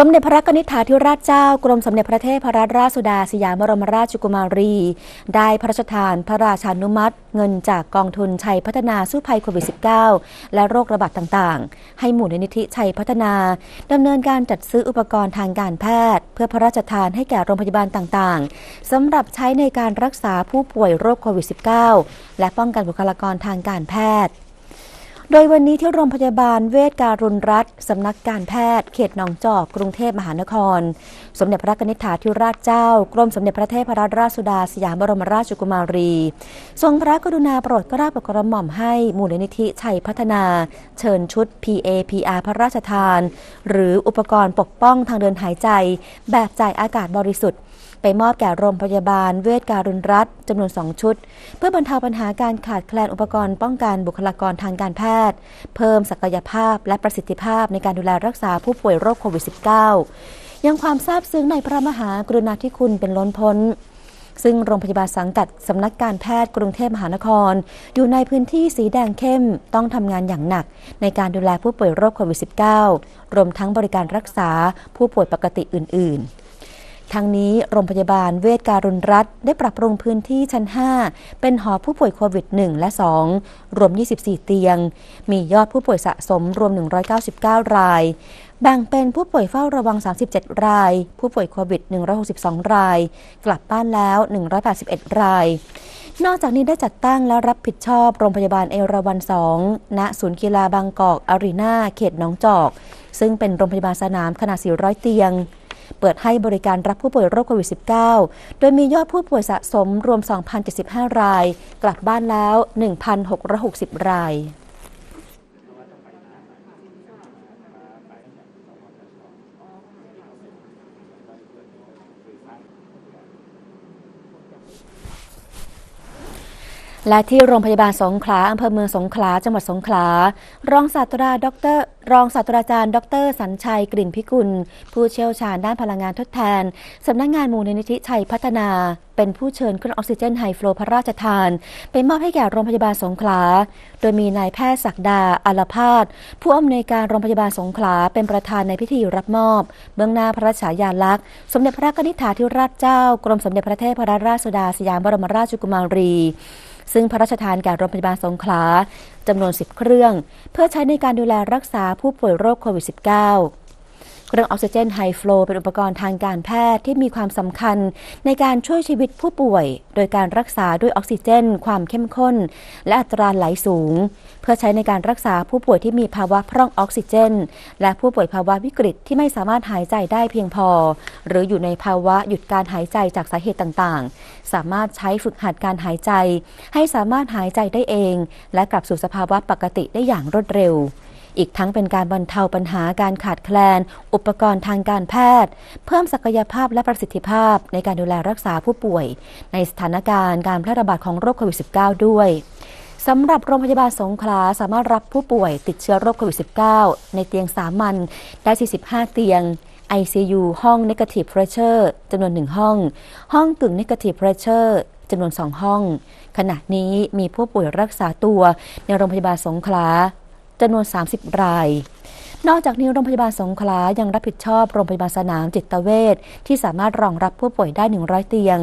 สมเด็จพระกนิษฐาธิราชเจ้ากรมสมเด็จพระเทพรัตนราชสุดาสยามบรมราชกุมารี ได้พระราชทานพระราชานุมัติ เงินจากกองทุนชัยพัฒนาสู้ภัยโควิด -19 และโรคระบาดต่างๆ ให้หมู่นิธิชัยพัฒนาดำเนินการจัดซื้ออุปกรณ์ทางการแพทย์ เพื่อพระราชทานให้แก่โรงพยาบาลต่างๆสำหรับใช้ในการรักษาผู้ป่วยโรคโควิด -19 และป้องกันบุคลากรทางการแพทย์ โดยวันนี้ที่โรงพยาบาลเวชการุณรัฐสำนักการแพทย์เขตหนองจอก กรุงเทพมหานคร สมเด็จพระนิษฐาธิราชเจ้า กรมสมเด็จพระเทพรัตนราชสุดาสยามบรมราชกุมารี ทรงพระกรุณาโปรดเกล้าโปรดกระหม่อมให้มูลนิธิชัยพัฒนา เชิญชุด PAPR พระราชทาน หรืออุปกรณ์ปกป้องทางเดินหายใจ แบบจ่ายอากาศบริสุทธิ์ไปมอบแก่โรงพยาบาลเวชการุณรัฐจำนวน 2 ชุด เพื่อบรรเทาปัญหาการขาดแคลนอุปกรณ์ป้องกันบุคลากรทางการแพทย์ เพิ่มศักยภาพและประสิทธิภาพในการดูแลรักษาผู้ป่วยโรคโควิด -19 ยังความซาบซึ้งในพระมหากรุณาธิคุณเป็นล้นพ้นซึ่งโรงพยาบาลสังกัดสำนักการแพทย์กรุงเทพมหานคร อยู่ในพื้นที่สีแดงเข้มต้องทำงานอย่างหนัก ในการดูแลผู้ป่วยโรคโควิด -19 รวมทั้งบริการรักษาผู้ป่วยปกติอื่น ๆ ทั้งนี้โรงพยาบาลเวชการุณรัฐ ได้ปรับปรุงพื้นที่ชั้น 5 เป็นหอผู้ป่วยโควิด 1 และ 2 รวม 24 เตียง มียอดผู้ป่วยสะสมรวม 199 ราย แบ่งเป็นผู้ป่วยเฝ้าระวัง 37 ราย ผู้ป่วยโควิด 162 ราย กลับบ้านแล้ว 181 ราย นอกจากนี้ได้จัดตั้งและรับผิดชอบโรงพยาบาลเอราวัน 2 ณ ศูนย์กีฬาบางกอกอารีนาเขตหนองจอก ซึ่งเป็นโรงพยาบาลสนามขนาด 400 เตียง เปิดให้บริการรับผู้ป่วยโรคโควิด -19 โดยมียอดผู้ป่วยสะสมรวม 2,075 ราย กลับบ้านแล้ว 1,660 ราย และที่โรงพยาบาลสงขลาอำเภอเมืองสงขลาจังหวัดสงขลารองศาสตราดรรองศาสตราจารย์ ดรสัญชัยกลิ่นพิกุล ผู้เชี่ยวชาญด้านพลังงานทดแทน สำนักงงานมูลนิธิชัยพัฒนา เป็นผู้เชิญเครื่องออกซิเจนไฮฟลูพระราชทาน ไปมอบให้แก่โรงพยาบาลสงขลา โดยมีนายแพทย์ศักดาอาลพาดผู้อำนวยการโรงพยาบาลสงขลาเป็นประธานในพิธีรับมอบ เบื้องหน้าพระราชาญาลักษณ์ สมเด็จพระนิษฐาธิราชเจ้ากรมสมเด็จพระเทพรัตนราชสุดาสยามบรมราชกุมารี ซึ่งพระราชทานแก่โรงพยาบาลสงขลาจำนวน 10 เครื่อง เพื่อใช้ในการดูแลรักษาผู้ป่วยโรคโควิด -19 เครื่องออกซิเจนไฮฟลูเป็นอุปกรณ์ทางการแพทย์ที่มีความสำคัญ ในการช่วยชีวิตผู้ป่วย โดยการรักษาด้วยออกซิเจน ความเข้มข้น และอัตราไหลสูง เพื่อใช้ในการรักษาผู้ป่วยที่มีภาวะพร่องออกซิเจน และผู้ป่วยภาวะวิกฤตที่ไม่สามารถหายใจได้เพียงพอ หรืออยู่ในภาวะหยุดการหายใจจากสาเหตุต่างๆ สามารถใช้ฝึกหัดการหายใจ ให้สามารถหายใจได้เอง และกลับสู่สภาวะปกติได้อย่างรวดเร็ว อีกทั้งเป็นการบรรเทาปัญหาการขาดแคลน อุปกรณ์ทางการแพทย์ เพิ่มศักยภาพและประสิทธิภาพในการดูแลรักษาผู้ป่วย ในสถานการณ์การแพร่ระบาดของโรคโควิด -19 ด้วยสำหรับโรงพยาบาลสงขลาสามารถรับผู้ป่วยติดเชื้อโรคโควิด -19 ในเตียงสามัญได้ 45 เตียง ICU ห้อง Negative Pressure จำนวน 1 ห้อง ห้องกึ่ง Negative Pressure จำนวน 2 ห้อง ขณะนี้มีผู้ป่วยรักษาตัวในโรงพยาบาลสงขลา จำนวน 30 ราย นอกจากนี้โรงพยาบาลสงขลายังรับผิดชอบโรงพยาบาลสนามจิตเวชที่สามารถรองรับผู้ป่วยได้ 100 เตียง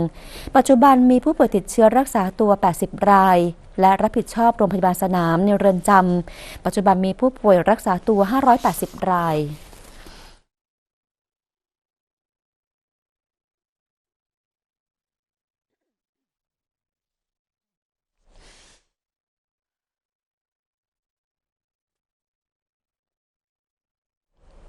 ปัจจุบันมีผู้ป่วยติดเชื้อรักษาตัว 80 ราย และรับผิดชอบโรงพยาบาลสนามในเรือนจำปัจจุบันมีผู้ป่วยรักษาตัว 580 ราย